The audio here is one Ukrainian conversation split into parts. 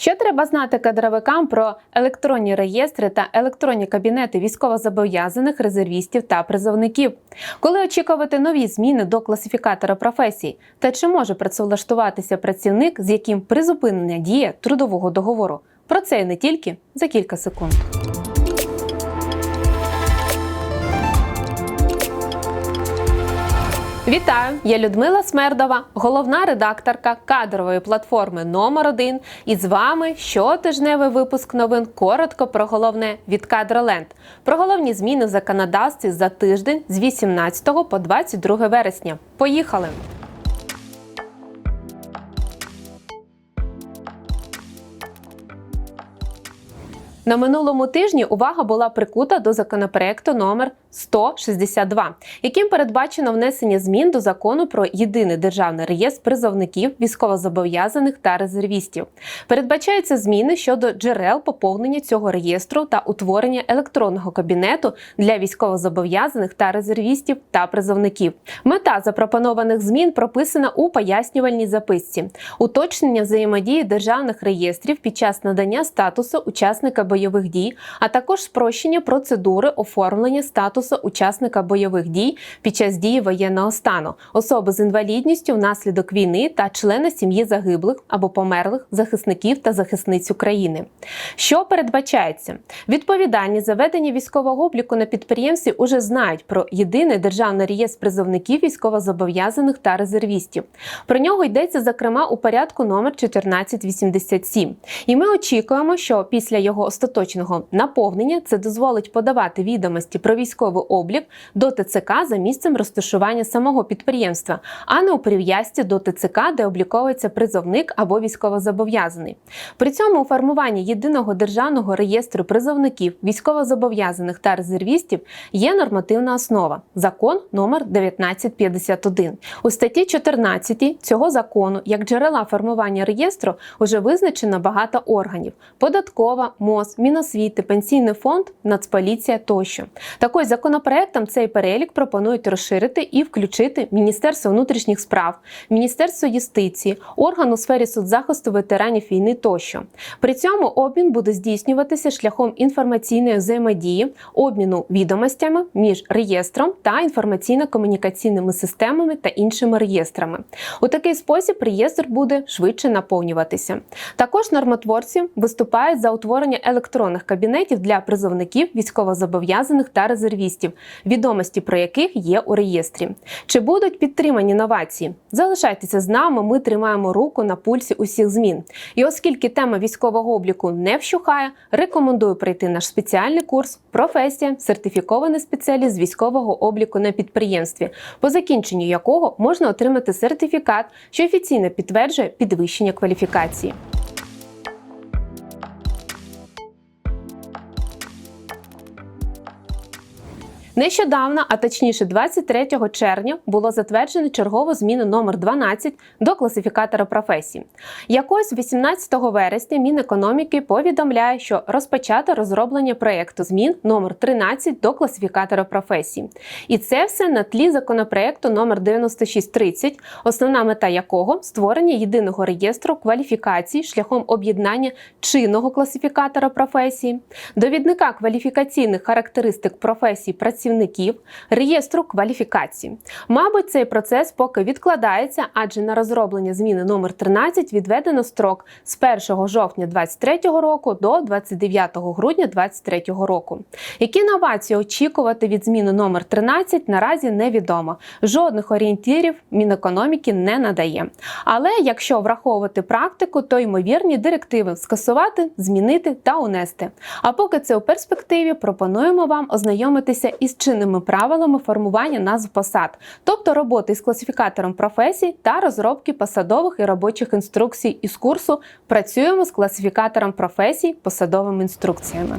Що треба знати кадровикам про електронні реєстри та електронні кабінети військовозобов'язаних резервістів та призовників? Коли очікувати нові зміни до класифікатора професій? Та чи може працевлаштуватися працівник, з яким призупинення діє трудового договору? Про це і не тільки за кілька секунд. Вітаю! Я Людмила Смердова, головна редакторка кадрової платформи номер 1 І з вами щотижневий випуск новин коротко про головне від Кадроленд. Про головні зміни в законодавстві за тиждень з 18 по 22 вересня. Поїхали! На минулому тижні увага була прикута до законопроекту номер 162, яким передбачено внесення змін до закону про єдиний державний реєстр призовників, військовозобов'язаних та резервістів. Передбачаються зміни щодо джерел поповнення цього реєстру та утворення електронного кабінету для військовозобов'язаних та резервістів та призовників. Мета запропонованих змін прописана у пояснювальній записці, уточнення взаємодії державних реєстрів під час надання статусу учасника бойових дій, а також спрощення процедури оформлення статусу учасника бойових дій під час дії воєнного стану, особи з інвалідністю внаслідок війни та члени сім'ї загиблих або померлих захисників та захисниць України. Що передбачається? Відповідальність за ведення військового обліку на підприємстві уже знають про єдиний державний реєстр призовників військовозобов'язаних та резервістів. Про нього йдеться зокрема у порядку номер 1487. І ми очікуємо, що після його остаточного наповнення це дозволить подавати відомості про військовий облік до ТЦК за місцем розташування самого підприємства, а не у прив'язці до ТЦК, де обліковується призовник або військовозобов'язаний. При цьому у формуванні єдиного державного реєстру призовників, військовозобов'язаних та резервістів є нормативна основа закон номер 1951. У статті 14 цього закону як джерела формування реєстру вже визначено багато органів: податкова, МОЗ, Міносвіти, Пенсійний фонд, Нацполіція тощо. Також законопроектом цей перелік пропонують розширити і включити Міністерство внутрішніх справ, Міністерство юстиції, орган у сфері соцзахисту ветеранів війни тощо. При цьому обмін буде здійснюватися шляхом інформаційної взаємодії, обміну відомостями між реєстром та інформаційно-комунікаційними системами та іншими реєстрами. У такий спосіб реєстр буде швидше наповнюватися. Також нормотворці виступають за утворення електронних кабінетів для призовників військовозобов'язаних та резервістів, відомості про яких є у реєстрі. Чи будуть підтримані новації? Залишайтеся з нами. Ми тримаємо руку на пульсі усіх змін. І оскільки тема військового обліку не вщухає, рекомендую пройти наш спеціальний курс Професія, сертифікований спеціаліст військового обліку на підприємстві, по закінченню якого можна отримати сертифікат, що офіційно підтверджує підвищення кваліфікації. Нещодавно, а точніше 23 червня, було затверджено чергову зміну номер 12 до класифікатора професій. Якось 18 вересня Мінекономіки повідомляє, що розпочато розроблення проєкту змін номер 13 до класифікатора професій. І це все на тлі законопроекту номер 9630, основна мета якого створення єдиного реєстру кваліфікацій шляхом об'єднання чинного класифікатора професії, довідника кваліфікаційних характеристик професій працівників працівників реєстру кваліфікації. Мабуть, цей процес поки відкладається, адже на розроблення зміни номер 13 відведено строк з 1 жовтня 2023 року до 29 грудня 2023 року. Які новації очікувати від зміни номер 13 наразі невідомо. Жодних орієнтирів Мінекономіки не надає. Але якщо враховувати практику, то ймовірні директиви скасувати, змінити та унести. А поки це у перспективі, пропонуємо вам ознайомитися із чинними правилами формування назв посад, тобто роботи з класифікатором професій та розробки посадових і робочих інструкцій із курсу Працюємо з класифікатором професій посадовими інструкціями.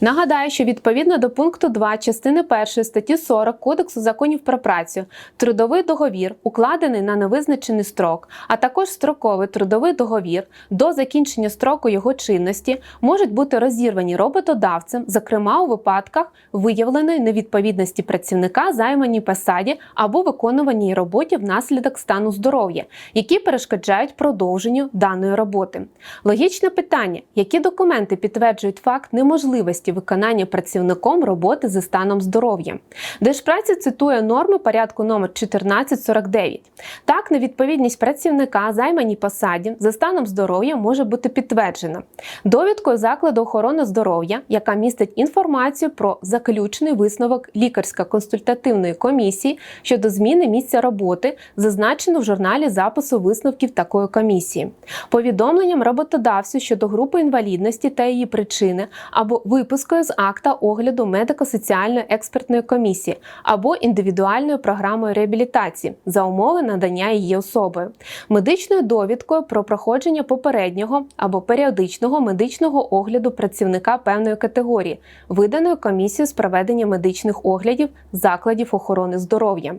Нагадаю, що відповідно до пункту 2 частини 1 статті 40 Кодексу законів про працю трудовий договір, укладений на невизначений строк, а також строковий трудовий договір до закінчення строку його чинності можуть бути розірвані роботодавцем, зокрема у випадках виявленої невідповідності працівника займаній посаді або виконуваній роботі внаслідок стану здоров'я, які перешкоджають продовженню даної роботи. Логічне питання: які документи підтверджують факт неможливості виконання працівником роботи за станом здоров'я? Держпраця цитує норми порядку номер 1449. Так, невідповідність працівника займаній посаді за станом здоров'я може бути підтверджена довідкою закладу охорони здоров'я, яка містить інформацію про заключений висновок лікарсько-консультативної комісії щодо зміни місця роботи, зазначено в журналі запису висновків такої комісії, повідомленням роботодавцю щодо групи інвалідності та її причини, або випискою з акта огляду медико-соціальної експертної комісії, або індивідуальною програмою реабілітації за умови надання її особою, медичною довідкою про проходження попереднього або періодичного медичного огляду працівника певної категорії, виданою комісією з проведення медичних оглядів закладів охорони здоров'я.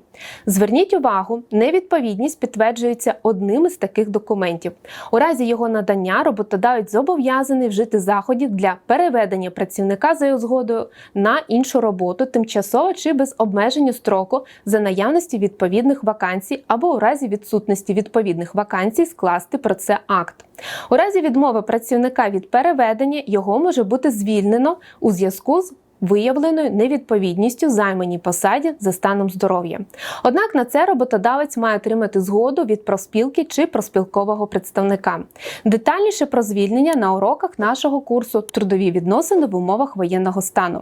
Зверніть увагу, невідповідність підтверджується одним із таких документів. У разі його надання роботодавець зобов'язаний вжити заходів для переведення працівника за його згодою на іншу роботу тимчасово чи без обмеження строку за наявності відповідних вакансій або у разі відсутності відповідних вакансій скласти про це акт. У разі відмови працівника від переведення його може бути звільнено у зв'язку з Виявленою невідповідністю займаній посаді за станом здоров'я. Однак на це роботодавець має отримати згоду від проспілки чи проспілкового представника. Детальніше про звільнення на уроках нашого курсу Трудові відносини в умовах воєнного стану.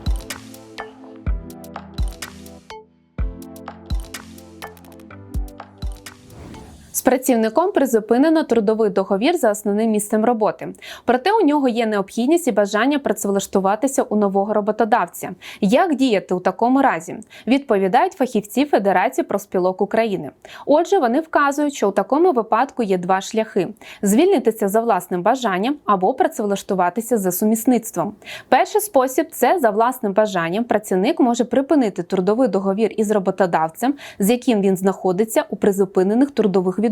Працівником призупинено трудовий договір за основним місцем роботи. Проте у нього є необхідність і бажання працевлаштуватися у нового роботодавця. Як діяти у такому разі? Відповідають фахівці Федерації профспілок України. Отже, вони вказують, що у такому випадку є два шляхи: звільнитися за власним бажанням або працевлаштуватися за сумісництвом. Перший спосіб це за власним бажанням. Працівник може припинити трудовий договір із роботодавцем, з яким він знаходиться у призупинених трудових відносинах.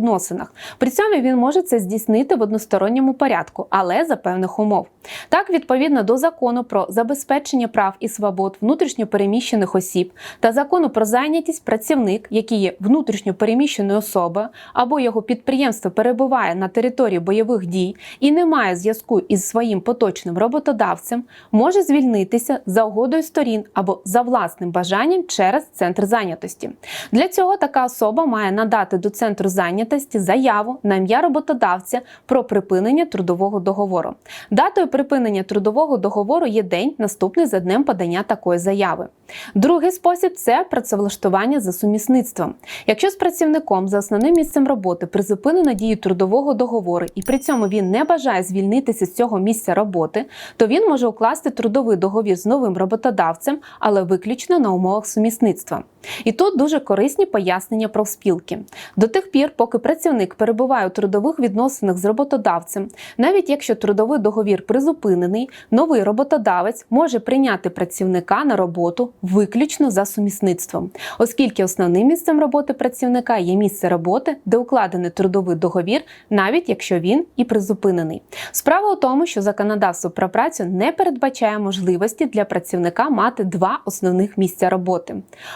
При цьому він може це здійснити в односторонньому порядку, але за певних умов. Так, відповідно до закону про забезпечення прав і свобод внутрішньопереміщених осіб та закону про зайнятість працівник, який є внутрішньопереміщеною особою або його підприємство перебуває на території бойових дій і не має зв'язку із своїм поточним роботодавцем, може звільнитися за угодою сторін або за власним бажанням через центр зайнятості. Для цього така особа має надати до центру зайнятості заяву на ім'я роботодавця про припинення трудового договору. Датою припинення трудового договору є день, наступний за днем подання такої заяви. Другий спосіб це працевлаштування за сумісництвом. Якщо з працівником за основним місцем роботи призупинено дію трудового договору і при цьому він не бажає звільнитися з цього місця роботи, то він може укласти трудовий договір з новим роботодавцем, але виключно на умовах сумісництва. І тут дуже корисні пояснення про спілки. До тих пір, поки працівник перебуває у трудових відносинах з роботодавцем, навіть якщо трудовий договір призупинений, новий роботодавець може прийняти працівника на роботу виключно за сумісництвом, оскільки основним місцем роботи працівника є місце роботи, де укладений трудовий договір, навіть якщо він і призупинений. Справа у тому, що законодавство про працю не передбачає можливості для працівника мати два основних місця роботи.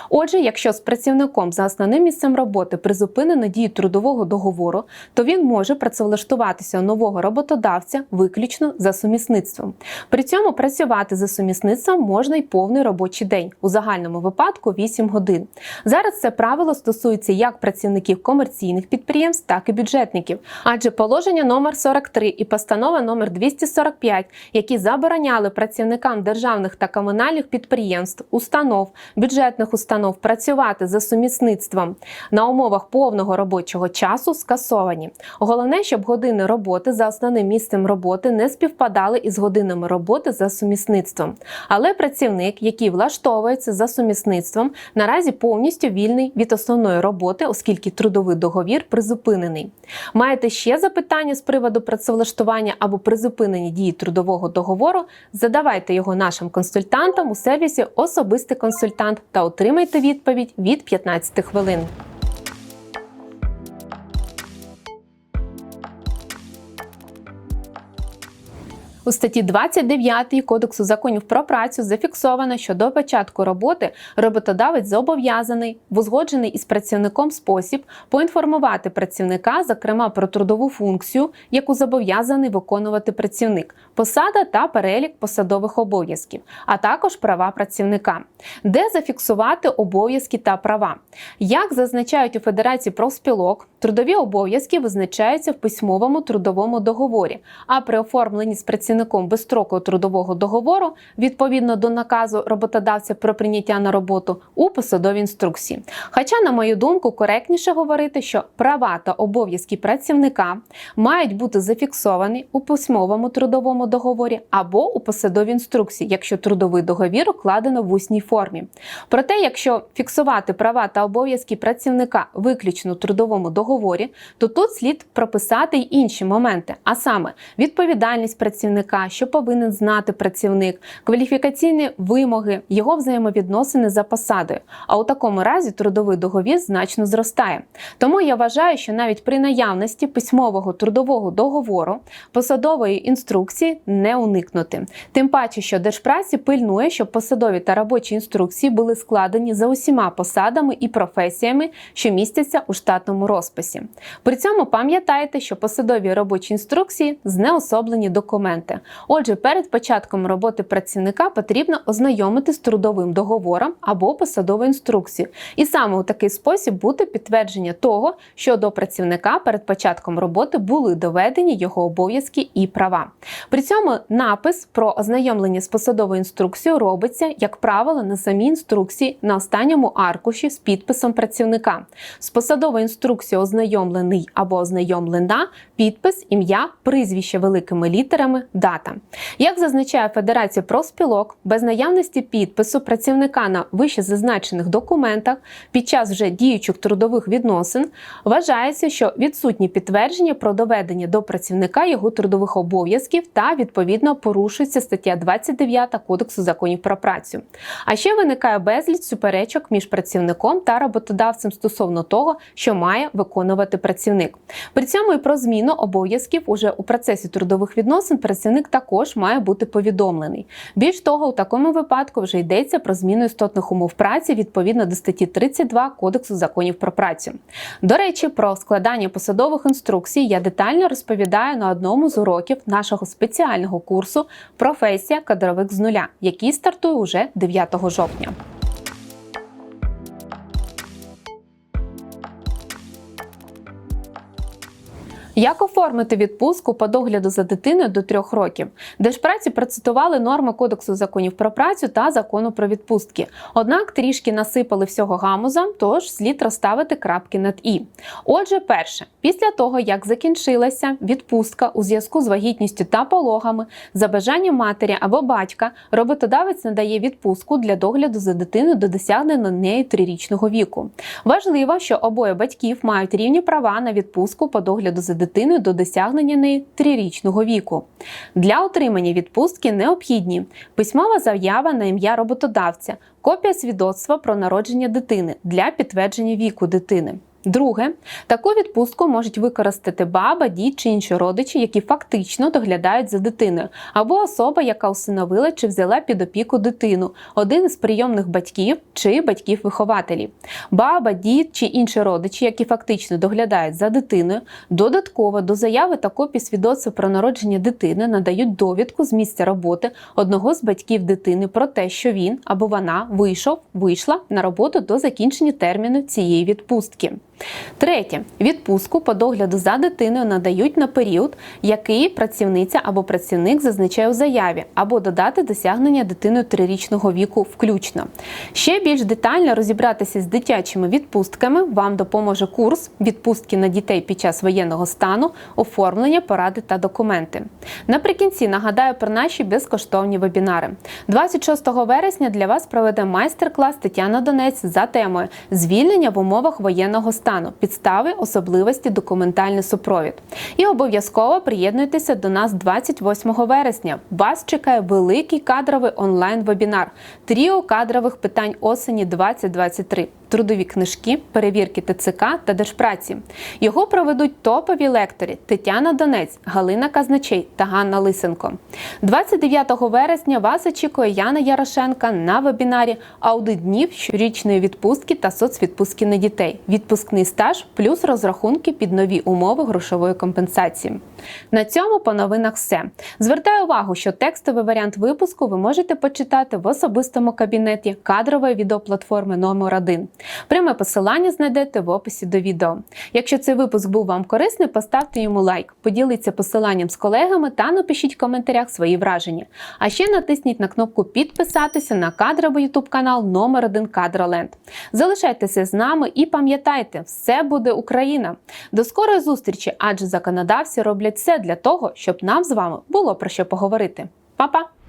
Отже, якщо з працівником за основним місцем роботи призупинено дію трудового договору, то він може працевлаштуватися нового роботодавця виключно за сумісництвом. При цьому працювати за сумісництвом можна й повний робочий день, у загальному випадку 8 годин. Зараз це правило стосується як працівників комерційних підприємств, так і бюджетників. Адже положення номер 43 і постанова номер 245, які забороняли працівникам державних та комунальних підприємств, установ, бюджетних установ працювати за сумісництвом на умовах повного робочого часу, скасовані. Головне, щоб години роботи за основним місцем роботи не співпадали із годинами роботи за сумісництвом. Але працівник, який влаштовується за сумісництвом, наразі повністю вільний від основної роботи, оскільки трудовий договір призупинений. Маєте ще запитання з приводу працевлаштування або призупинення дії трудового договору? Задавайте його нашим консультантам у сервісі Особистий консультант та отримайте відповідь від 15 хвилин. У статті 29 Кодексу законів про працю зафіксовано, що до початку роботи роботодавець зобов'язаний в узгоджений із працівником спосіб поінформувати працівника, зокрема про трудову функцію, яку зобов'язаний виконувати працівник, посада та перелік посадових обов'язків, а також права працівника, де зафіксувати обов'язки та права. Як зазначають у Федерації профспілок, трудові обов'язки визначаються в письмовому трудовому договорі, а при оформленні з працівником безстрокового трудового договору відповідно до наказу роботодавця про прийняття на роботу у посадовій інструкції. Хоча, на мою думку, коректніше говорити, що права та обов'язки працівника мають бути зафіксовані у письмовому трудовому договорі або у посадовій інструкції, якщо трудовий договір укладено в усній формі. Проте, якщо фіксувати права та обов'язки працівника виключно у трудовому договорі, то тут слід прописати й інші моменти, а саме відповідальність працівника, що повинен знати працівник, кваліфікаційні вимоги, його взаємовідносини за посадою. А у такому разі трудовий договір значно зростає. Тому я вважаю, що навіть при наявності письмового трудового договору посадової інструкції не уникнути. Тим паче, що Держпраці пильнує, щоб посадові та робочі інструкції були складені за усіма посадами і професіями, що містяться у штатному розписі. При цьому пам'ятайте, що посадові робочі інструкції знеособлені документи. Отже, перед початком роботи працівника потрібно ознайомити з трудовим договором або посадовою інструкцією. І саме у такий спосіб буде підтвердження того, що до працівника перед початком роботи були доведені його обов'язки і права. При цьому напис про ознайомлення з посадовою інструкцією робиться, як правило, на самій інструкції на останньому аркуші з підписом працівника. З посадовою інструкцією ознайомлений або ознайомлена, підпис, ім'я, прізвище великими літерами, дата. Як зазначає Федерація профспілок, без наявності підпису працівника на вище зазначених документах під час вже діючих трудових відносин вважається, що відсутні підтвердження про доведення до працівника його трудових обов'язків та відповідно порушується стаття 29 Кодексу законів про працю. А ще виникає безліч суперечок між працівником та роботодавцем стосовно того, що має виконувати працівник. При цьому і про зміну обов'язків уже у процесі трудових відносин працівник також має бути повідомлений. Більш того, у такому випадку вже йдеться про зміну істотних умов праці відповідно до статті 32 Кодексу законів про працю. До речі, про складання посадових інструкцій я детально розповідаю на одному з уроків нашого спеціального курсу Професія кадровик з нуля, який стартує уже 9 жовтня. Як оформити відпустку по догляду за дитиною до трьох років? Держпраці процитували норми Кодексу законів про працю та закону про відпустки. Однак трішки насипали всього гамуза, тож слід розставити крапки над і. Отже, перше, після того як закінчилася відпустка у зв'язку з вагітністю та пологами, за бажанням матері або батька, роботодавець надає відпустку для догляду за дитиною до досягнення нею трирічного віку. Важливо, що обоє батьків мають рівні права на відпустку по догляду за дитиною до досягнення неї трирічного віку. Для отримання відпустки необхідні письмова заява на ім'я роботодавця, копія свідоцтва про народження дитини для підтвердження віку дитини. Друге, таку відпустку можуть використати баба, дід чи інші родичі, які фактично доглядають за дитиною, або особа, яка усиновила чи взяла під опіку дитину, один із прийомних батьків чи батьків-вихователів. Баба, дід чи інші родичі, які фактично доглядають за дитиною, додатково до заяви та копії свідоцтва про народження дитини надають довідку з місця роботи одного з батьків дитини про те, що він або вона вийшов, вийшла на роботу до закінчення терміну цієї відпустки. Третє, відпустку по догляду за дитиною надають на період, який працівниця або працівник зазначає у заяві, або додати досягнення дитиною трирічного віку включно. Ще більш детально розібратися з дитячими відпустками вам допоможе курс відпустки на дітей під час воєнного стану, оформлення, поради та документи. Наприкінці нагадаю про наші безкоштовні вебінари. 26 вересня для вас проведе майстер-клас Тетяна Донець за темою звільнення в умовах воєнного стану, підстави, особливості, документальний супровід. І обов'язково приєднуйтеся до нас 28 вересня. Вас чекає великий кадровий онлайн-вебінар Тріо кадрових питань осені 2023 трудові книжки, перевірки ТЦК та Держпраці. Його проведуть топові лектори Тетяна Донець, Галина Казначей та Ганна Лисенко. 29 вересня вас очікує Яна Ярошенка на вебінарі Аудит днів щорічної відпустки та соцвідпустки на дітей. Відпускний стаж плюс розрахунки під нові умови грошової компенсації. На цьому по новинах все. Звертаю увагу, що текстовий варіант випуску ви можете почитати в особистому кабінеті кадрової відеоплатформи номер 1 Пряме посилання знайдете в описі до відео. Якщо цей випуск був вам корисний, поставте йому лайк, поділіться посиланням з колегами та напишіть в коментарях свої враження. А ще натисніть на кнопку підписатися на кадровий ютуб канал номер 1 Кадроленд. Залишайтеся з нами і пам'ятайте, все буде Україна. До скорої зустрічі, адже законодавці роблять все для того, щоб нам з вами було про що поговорити. Па-па!